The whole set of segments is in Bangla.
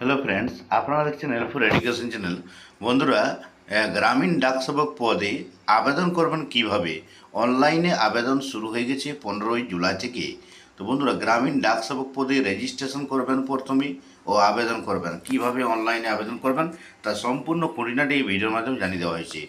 হ্যালো ফ্রেন্ডস আপনারা দেখছেন এলফোর এডুকেশন চ্যানেল বন্ধুরা গ্রামীণ ডাকসেবক পদে আবেদন করবেন কীভাবে? অনলাইনে আবেদন শুরু হয়ে গেছে পনেরোই জুলাই থেকে। তো বন্ধুরা, গ্রামীণ ডাকসেবক পদে রেজিস্ট্রেশন করবেন প্রথমে ও আবেদন করবেন। কীভাবে অনলাইনে আবেদন করবেন তার সম্পূর্ণ খুঁটিনাটি এই ভিডিওর মাধ্যমে জানিয়ে দেওয়া হয়েছে।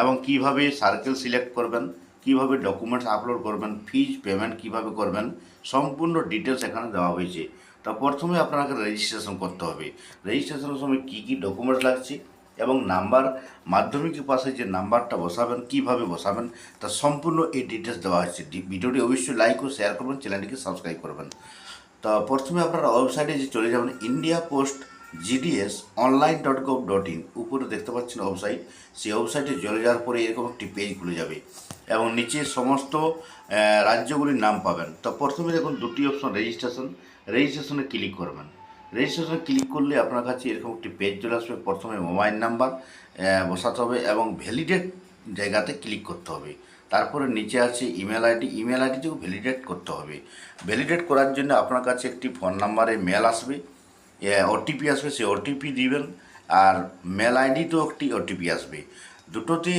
এবং কীভাবে সার্কেল সিলেক্ট করবেন, কীভাবে ডকুমেন্টস আপলোড করবেন ফিজ পেমেন্ট কীভাবে করবেন, সম্পূর্ণ ডিটেলস এখানে দেওয়া হয়েছে। তা প্রথমে আপনাকে রেজিস্ট্রেশন করতে হবে। রেজিস্ট্রেশনের সময় কী কী ডকুমেন্টস লাগছে এবং নাম্বার মাধ্যমিকের পাশে যে নাম্বারটা বসাবেন, কীভাবে বসাবেন, তা সম্পূর্ণ এই ডিটেলস দেওয়া হয়েছে। ডি- ভিডিওটি অবশ্যই লাইক ও শেয়ার করবেন চ্যানেলটিকে সাবস্ক্রাইব করবেন। তা প্রথমে আপনারা ওয়েবসাইটে যে চলে যাবেন India post GDS online dot gov dot in উপরে দেখতে পাচ্ছেন ওয়েবসাইট সেই ওয়েবসাইটে চলে যাওয়ার পরে এরকম একটি পেজ খুলে যাবে এবং নিচে সমস্ত রাজ্যগুলির নাম পাবেন। তো প্রথমে দেখুন দুটি অপশন রেজিস্ট্রেশন রেজিস্ট্রেশনে ক্লিক করবেন। রেজিস্ট্রেশনে ক্লিক করলে আপনার কাছে এরকম একটি পেজ চলে আসবে। প্রথমে মোবাইল নাম্বার বসাতে হবে এবং ভ্যালিডেট জায়গাতে ক্লিক করতে হবে। তারপরে নিচে আছে ইমেল আইডি ইমেল আইডিতেও ভ্যালিডেট করতে হবে। ভ্যালিডেট করার জন্য আপনার কাছে একটি ফোন নাম্বারে মেল আসবে। ওটিপি আসবে, সেই ওটিপি দিবেন। আর মেল আইডিতেও একটি ওটিপি আসবে। দুটোতেই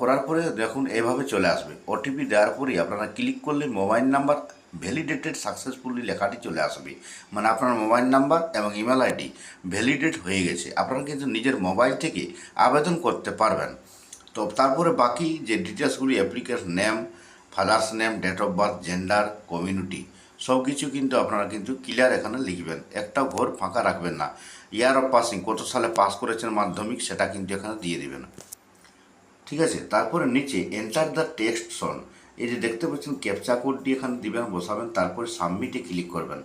করার পরে দেখুন এভাবে চলে আসবে। ওটিপি দেওয়ার পরেই আপনারা ক্লিক করলে মোবাইল নাম্বার ভ্যালিডেটেড সাকসেসফুলি লেখাটি চলে আসবে। মানে আপনার মোবাইল নাম্বার এবং ইমেল আইডি ভ্যালিডেট হয়ে গেছে। আপনারা কিন্তু নিজের মোবাইল থেকে আবেদন করতে পারবেন। তো তারপরে বাকি যে ডিটেলসগুলি application name father's name date of birth gender community সব কিছু কিন্তু আপনারা কিন্তু ক্লিয়ার এখানে লিখবেন। একটা ঘর ফাঁকা রাখবেন না। ইয়ার অফ পাসিং কত সালে পাস করেছেন মাধ্যমিক, সেটা কিন্তু এখানে দিয়ে দেবেন। ঠিক আছে? তারপরে নিচে এন্টার দ্য টেক্সট সন এই যে দেখতে পাচ্ছেন ক্যাপচা কোডটি এখানে দিবেন, বসাবেন, তারপরে সাবমিটে ক্লিক করবেন।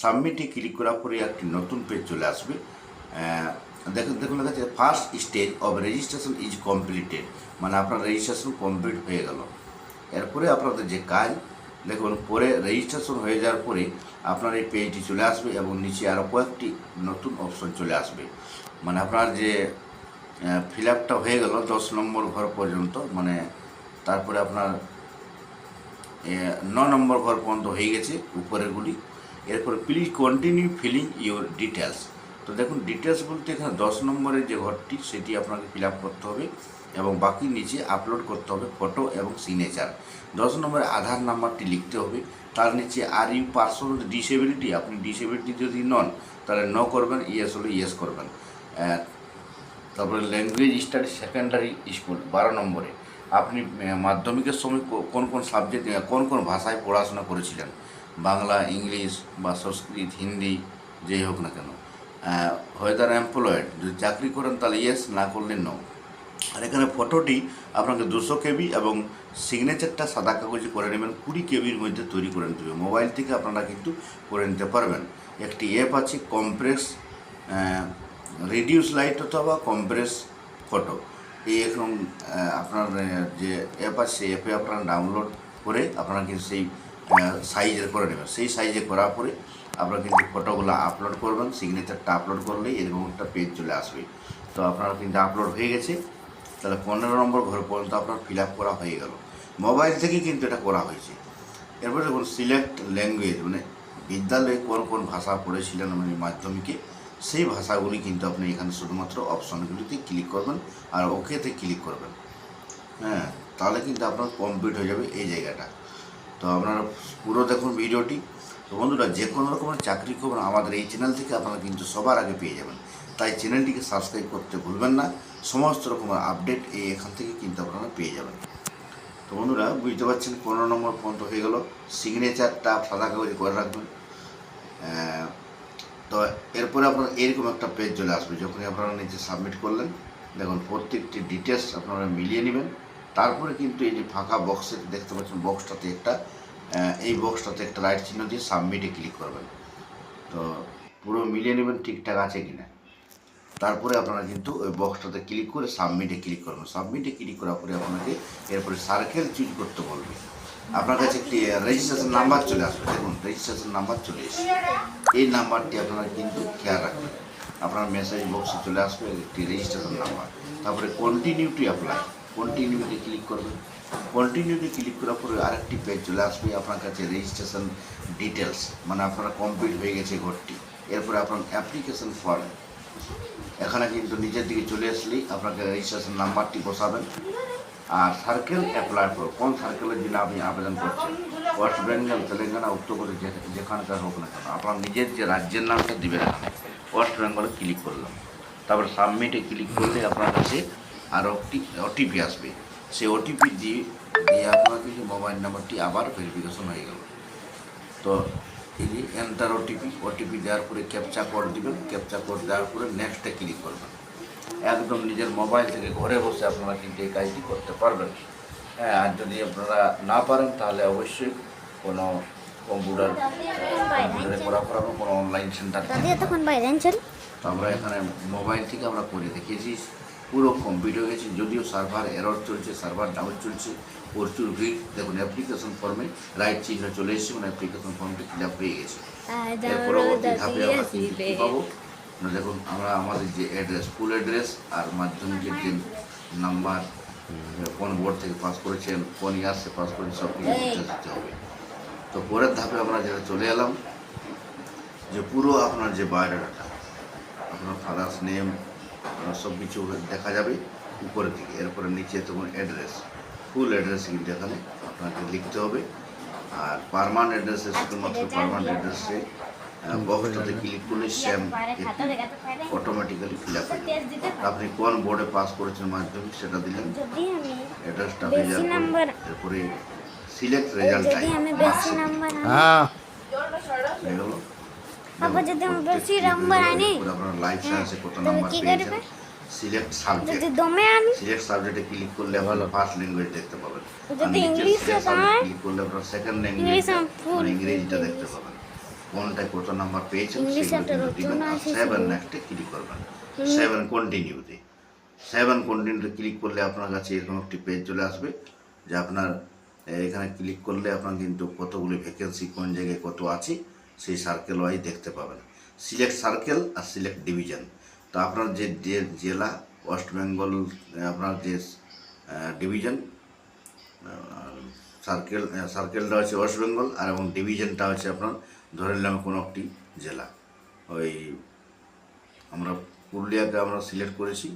সাবমিটে ক্লিক করার পরে একটি নতুন পেজ চলে আসবে। দেখুন দেখুন লেখা আছে first stage of registration is completed মানে আপনার রেজিস্ট্রেশন কমপ্লিট হয়ে গেল। এরপরে আপনাদের যে কাজ, দেখুন, পরে রেজিস্ট্রেশন হয়ে যাওয়ার পরে আপনার এই পেজটি চলে আসবে এবং নিচে আরও কয়েকটি নতুন অপশন চলে আসবে। মানে আপনার যে ফিল আপটা হয়ে গেল দশ নম্বর ঘর পর্যন্ত মানে তারপরে আপনার ন নম্বর ঘর পর্যন্ত হয়ে গেছে উপরেরগুলি এরপর please continue filling your details তো দেখুন ডিটেলস বলতে এখানে দশ নম্বরের যে ঘরটি, সেটি আপনাকে ফিল করতে হবে এবং বাকি নিচে আপলোড করতে হবে ফটো এবং সিগনেচার দশ নম্বরে আধার নাম্বারটি লিখতে হবে। তার নিচে আর ইউ পার্সোনাল ডিসেবিলিটি আপনি ডিসেবিলিটি যদি নন, তাহলে ন করবেন ইয়েস হলে ইয়েস করবেন। তারপরে ল্যাঙ্গুয়েজ স্টাডি সেকেন্ডারি স্কুল বারো নম্বরে। আপনি মাধ্যমিকের সময় কোন কোন সাবজেক্ট কোন কোন ভাষায় পড়াশোনা করেছিলেন? বাংলা, ইংলিশ বা সংস্কৃত, হিন্দি, যেই হোক না কেন। ওয়েদার এমপ্লয়েড যদি চাকরি করেন তাহলে ইয়েস না করলে নো আর এখানে ফটোটি আপনাকে দুশো কেবি এবং সিগনেচারটা সাদা কাগজে করে নেবেন, কুড়ি কেবির মধ্যে তৈরি করে নিতে হবে। মোবাইল থেকে আপনারা কিন্তু করে নিতে পারবেন। একটি অ্যাপ আছে কম্প্রেস রিডিউস লাইট অথবা কম্প্রেস ফটো এই এখন আপনার যে অ্যাপ আছে, সেই অ্যাপে আপনারা ডাউনলোড করে আপনারা কিন্তু সেই সাইজের করে নেবেন। সেই সাইজে করার পরে আপনারা কিন্তু ফটোগুলো আপলোড করবেন সিগনেচারটা আপলোড করলেই এরকম একটা পেজ চলে আসবে। তো আপনারা কিন্তু আপলোড হয়ে গেছে। তাহলে পনেরো নম্বর ঘর পর্যন্ত আপনার ফিল করা হয়ে গেল। মোবাইল থেকে কিন্তু এটা করা হয়েছে। এরপরে দেখুন সিলেক্ট ল্যাঙ্গুয়েজ মানে বিদ্যালয়ে কোন কোন ভাষা পড়েছিলেন মানে মাধ্যমিকে সেই ভাষাগুলি কিন্তু আপনি এখানে শুধুমাত্র অপশনগুলিতে ক্লিক করবেন আর ওকেতে ক্লিক করবেন। হ্যাঁ তাহলে কিন্তু আপনার কমপ্লিট হয়ে যাবে এই জায়গাটা। তো আপনারা পুরো দেখুন ভিডিওটি। তো বন্ধুরা, যে কোনো রকমের চাকরি খবর আমাদের এই চ্যানেল থেকে আপনারা কিন্তু সবার আগে পেয়ে যাবেন। তাই চ্যানেলটিকে সাবস্ক্রাইব করতে ভুলবেন না। সমস্ত রকমের আপডেট এই এখান থেকে কিন্তু আপনারা পেয়ে যাবেন। তো বন্ধুরা, বুঝতে পারছেন পনেরো নম্বর পর্যন্ত হয়ে গেল। সিগনেচারটা সাদা কাগজে করে রাখবেন। তো এরপরে আপনার এরকম একটা পেজ চলে আসবে, যখনই আপনারা নিচে সাবমিট করলেন, দেখুন প্রত্যেকটি ডিটেলস আপনারা মিলিয়ে নেবেন। তারপরে কিন্তু এই যে ফাঁকা বক্সে দেখতে পাচ্ছেন বক্সটাতে একটা এই বক্সটাতে একটা রাইট চিহ্ন দিয়ে সাবমিটে ক্লিক করবেন। তো পুরো মিলিয়ে নেবেন ঠিকঠাক আছে কিনা। তারপরে আপনারা কিন্তু ওই বক্সটাতে ক্লিক করে সাবমিটে ক্লিক করবেন। সাবমিটে ক্লিক করার পরে আপনাকে এরপরে সার্কেল চুজ করতে বলবে। আপনার কাছে একটি রেজিস্ট্রেশন নাম্বার চলে আসবে। দেখুন রেজিস্ট্রেশন নাম্বার চলে এসেছে। এই নাম্বারটি আপনারা কিন্তু খেয়াল রাখবেন। আপনার মেসেজ বক্সে চলে আসবে একটি রেজিস্ট্রেশন নাম্বার তারপরে কন্টিনিউ টু অ্যাপ্লাই কন্টিনিউতে ক্লিক করবেন। কন্টিনিউতে ক্লিক করার পরে আরেকটি পেজ চলে আসবে আপনার কাছে রেজিস্ট্রেশন ডিটেলস মানে আপনারা কমপ্লিট হয়ে গেছে ঘরটি। এরপরে আপনার অ্যাপ্লিকেশন ফর্ম এখানে কিন্তু নিজের দিকে চলে আসলেই আপনাকে রেজিস্ট্রেশন নাম্বারটি বসাবেন। আর সার্কেল অ্যাপ্লাই করো। কোন সার্কেলের জন্য আপনি আবেদন করছেন? ওয়েস্ট বেঙ্গল তেলেঙ্গানা উত্তরপ্রদেশ যেখানকার হোক না কেন। আপনার নিজের যে রাজ্যের নামটা দিবেন এখানে ওয়েস্ট বেঙ্গলে ক্লিক করলাম। তারপর সাবমিটে ক্লিক করলে আপনার কাছে আরও একটি ওটিপি আসবে। সেই ওটিপি দিয়ে দিয়ে আপনার কিন্তু মোবাইল নাম্বারটি আবার ভেরিফিকেশন হয়ে গেল। তো এই যে এন্টার ওটিপি ওটিপি দেওয়ার পরে ক্যাপচা কোড দিবেন। ক্যাপচা কোড দেওয়ার পরে নেক্সটে ক্লিক করবেন। একদম নিজের মোবাইল থেকে ঘরে বসে আপনারা কিন্তু এই কাজটি করতে পারবেন। হ্যাঁ আর যদি আপনারা না পারেন তাহলে অবশ্যই কোনো কম্পিউটার কম্পিউটারে করা করানো কোনো অনলাইন সেন্টার তো আমরা এখানে মোবাইল থেকে আমরা করে দেখিয়েছি। পুরো কমপ্লিট হয়ে গেছে। যদিও সার্ভার এরর চলছে সার্ভার ডাউন চলছে প্রচুর ভিড়। দেখুন অ্যাপ্লিকেশন ফর্মে রাইট চিহ্ন চলে এসেছে মানে অ্যাপ্লিকেশন ফর্মটি ফিল আপ হয়ে গেছে। এর পরবর্তী ধাপে আমরা পাবো? দেখুন, আমরা আমাদের যে অ্যাড্রেস ফুল অ্যাড্রেস আর মাধ্যমিকের যে নাম্বার কোন বোর্ড থেকে পাস করেছেন, কোন ইয়ার্সে পাস করেছেন, সব কিছু দিতে হবে। তো পরের ধাপে আমরা যেটা চলে এলাম, যে পুরো আপনার যে বায়োডাটা আপনার ফাদার্স নেম আপনার সব কিছু দেখা যাবে উপরের দিকে। এরপরে নিচে তখন অ্যাড্রেস ফুল অ্যাড্রেস কিন্তু এখানে আপনাকে লিখতে হবে। আর পারমানেন্ট অ্যাড্রেসে শুধুমাত্র পারমানেন্ট অ্যাড্রেসে বক্সটাতে ক্লিক করলে সেম অটোমেটিক্যালি ফিল আপ হয়ে আপনি কোন বোর্ডে পাস করেছেন মাধ্যমিক সেটা দিলেন। অ্যাড্রেসটা হয়ে বেশি যাওয়ার পরে নাম্বার এরপরে সিলেক্ট রেজাল্ট যদি আমি বেশি নাম্বার আনি হ্যাঁ। হয়ে যদি আমি বেশি নাম্বার আনি আপনার লাইফ সায়েন্সে কত নাম্বার পেয়েছেন? সিলেক্ট সাবজেক্ট যদি দমে আনি সিলেক্ট সাবজেক্টে ক্লিক করলে ভালো। ফার্স্ট ল্যাঙ্গুয়েজ দেখতে পাবেন। যদি ইংলিশে হয়, ক্লিক করলে আপনার সেকেন্ড ল্যাঙ্গুয়েজ ইংলিশ আমি full মানে ইংরেজিটা দেখতে পাবেন। কোনটায় কত নাম্বার পেয়েছেন সেগুলো দিবেন রচনা সেভেন নেক্সটে ক্লিক করবেন। সেভেন কন্টিনিউতে সেভেন কন্টিনিউতে ক্লিক করলে আপনার কাছে এরকম একটি পেজ চলে আসবে যে আপনার এখানে ক্লিক করলে আপনার কিন্তু কতগুলি ভ্যাকেন্সি কোন জায়গায় কত আছে সেই সার্কেল ওয়াইজ দেখতে পাবেন। সিলেক্ট সার্কেল আর সিলেক্ট ডিভিশন তো আপনার যে যে জেলা ওয়েস্ট বেঙ্গল আপনার যে ডিভিশন সার্কেল সার্কেলটা হচ্ছে ওয়েস্ট বেঙ্গল আর এবং ডিভিশনটা হচ্ছে আপনার ধরে নিলাম কোনো একটি জেলা। ওই আমরা পুরুলিয়াকে আমরা সিলেক্ট করেছি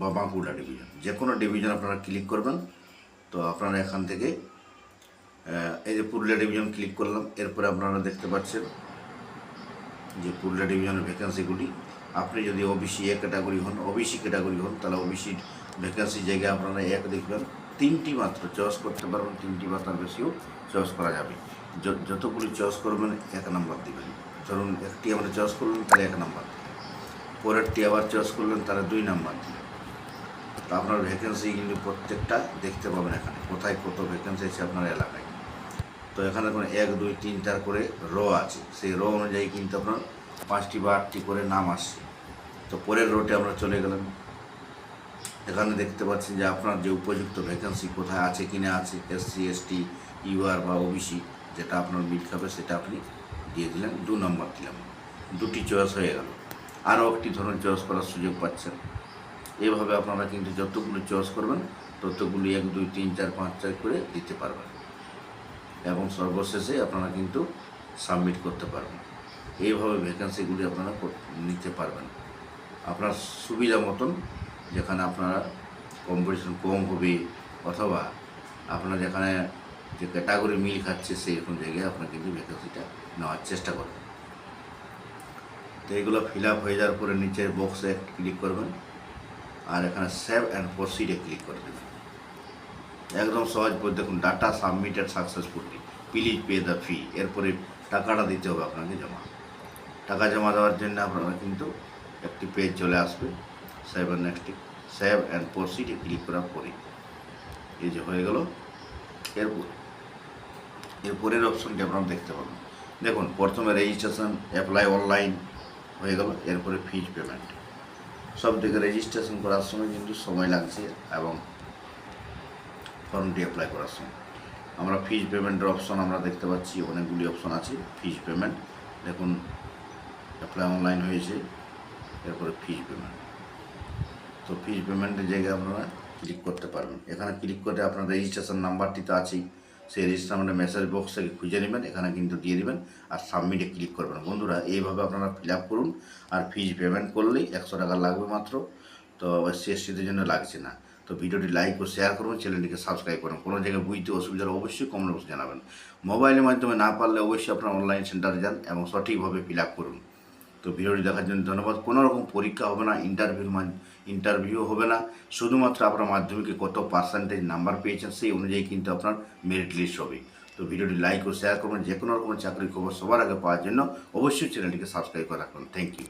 বা বাঁকুড়া ডিভিশন যে কোনো ডিভিশন আপনারা ক্লিক করবেন, তো আপনারা এখান থেকে এই যে পুরুলিয়া ডিভিশন ক্লিক করলাম, এরপরে আপনারা দেখতে পাচ্ছেন যে পুরুলিয়া ডিভিশনের ভ্যাকেন্সিগুলি আপনি যদি ওবিসি এ ক্যাটাগরি হন ওবিসি ক্যাটাগরি হন, তাহলে ওবিসি ভ্যাকেন্সি জায়গায় আপনারা এক দেখবেন। তিনটি মাত্র চয়েস করতে পারবেন, তিনটি বা তার বেশিও চয়েস করা যাবে। যতগুলি চয়েস করবেন, এক নাম্বার দিবেন। ধরুন, একটি আমরা চয়েস করলেন তাহলে এক নাম্বার। পরেরটি আবার চয়েস করলেন, তাহলে দুই নাম্বার দিলেন তো আপনার ভ্যাকেন্সি কিন্তু প্রত্যেকটা দেখতে পাবেন এখানে, কোথায় কত ভ্যাকেন্সি আছে আপনার এলাকায়। তো এখানে কোনো এক, দুই, তিন, চার করে র আছে। সেই র অনুযায়ী কিন্তু আপনার পাঁচটি বা আটটি করে নাম আসছে। তো পরের রোটে আমরা চলে গেলাম। এখানে দেখতে পাচ্ছেন যে আপনার যে উপযুক্ত ভ্যাকেন্সি কোথায় আছে, কিনা আছে এসসি এসটি ইউআর বা ওবিসি যেটা আপনার মিল খাবে সেটা আপনি দিয়ে দিলেন, দু নম্বর দিলাম দুটি চয়েস হয়ে গেল। আরও একটি ধরনের চয়েস করার সুযোগ পাচ্ছেন। এভাবে আপনারা কিন্তু যতগুলো চয়েস করবেন, ততগুলি এক, দুই, তিন, চার, পাঁচ চার করে দিতে পারবেন। এবং সর্বশেষে আপনারা কিন্তু সাবমিট করতে পারবেন। এইভাবে ভ্যাকেন্সিগুলি আপনারা নিতে পারবেন। আপনার সুবিধা মতন যেখানে আপনারা কম্পিটিশন কম হবে অথবা আপনার যেখানে যে ক্যাটাগরি মিল খাচ্ছে সেই রকম জায়গায় আপনার কিন্তু ভ্যাকেন্সিটা নেওয়ার চেষ্টা করবেন। তো এগুলো ফিল আপ হয়ে যাওয়ার পরে নিচের বক্সে ক্লিক করবেন আর এখানে সেভ অ্যান্ড প্রসিডে ক্লিক করে দেবেন। একদম সহজ পদ্ধতি, দেখুন data submitted successfully please pay the fee এরপরে টাকাটা দিতে হবে আপনাকে জমা। টাকা জমা দেওয়ার জন্য আপনারা কিন্তু একটি পেজ চলে আসবে। অ্যান্ড নেক্সট সেভ অ্যান্ড প্রসিডে ক্লিক করার পরে এই যে হয়ে গেল। এরপর এরপরের অপশনটি আপনারা দেখতে পাবেন। দেখুন, প্রথমে রেজিস্ট্রেশন অ্যাপ্লাই অনলাইন হয়ে গেল, এরপরে ফিজ পেমেন্ট সব থেকে রেজিস্ট্রেশন করার সময় কিন্তু সময় লাগছে এবং ফর্মটি অ্যাপ্লাই করার সময়। আমরা ফিজ পেমেন্টের অপশন আমরা দেখতে পাচ্ছি, অনেকগুলি অপশন আছে ফিজ পেমেন্ট দেখুন অ্যাপ্লাই অনলাইন হয়েছে, এরপরে ফিজ পেমেন্ট তো ফিজ পেমেন্টের জায়গায় আপনারা ক্লিক করতে পারবেন। এখানে ক্লিক করে আপনার রেজিস্ট্রেশন নাম্বারটি তো আছেই। সেই রেজিস্ট্রার মেসেজ বক্স থেকে খুঁজে নেবেন, এখানে কিন্তু দিয়ে দেবেন আর সাবমিটে ক্লিক করবেন। বন্ধুরা, এইভাবে আপনারা ফিল করুন আর ফিজ পেমেন্ট করলেই একশো টাকা লাগবে মাত্র। তো সিএসসিদের জন্য লাগছে না। তো ভিডিওটি লাইক ও শেয়ার করুন চ্যানেলটিকে সাবস্ক্রাইব করুন। কোনো জায়গায় বুঝতে অসুবিধার অবশ্যই কমেন্ট বক্সে জানাবেন। মোবাইলের মাধ্যমে না পারলে অবশ্যই আপনার অনলাইন সেন্টারে যান এবং সঠিকভাবে ফিল করুন। তো ভিডিওটি দেখার জন্য ধন্যবাদ। কোনো রকম পরীক্ষা হবে না ইন্টারভিউ ইন্টারভিউ হবে না। শুধুমাত্র আপনার মাধ্যমিকে কত পার্সেন্টেজ নাম্বার পেয়েছেন সেই অনুযায়ী কিন্তু আপনার মেরিট লিস্ট হবে। তো ভিডিওটি লাইক ও শেয়ার করবেন যে কোনো রকম চাকরির খবর সবার আগে পাওয়ার জন্য অবশ্যই চ্যানেলটিকে সাবস্ক্রাইব করে রাখুন। Thank you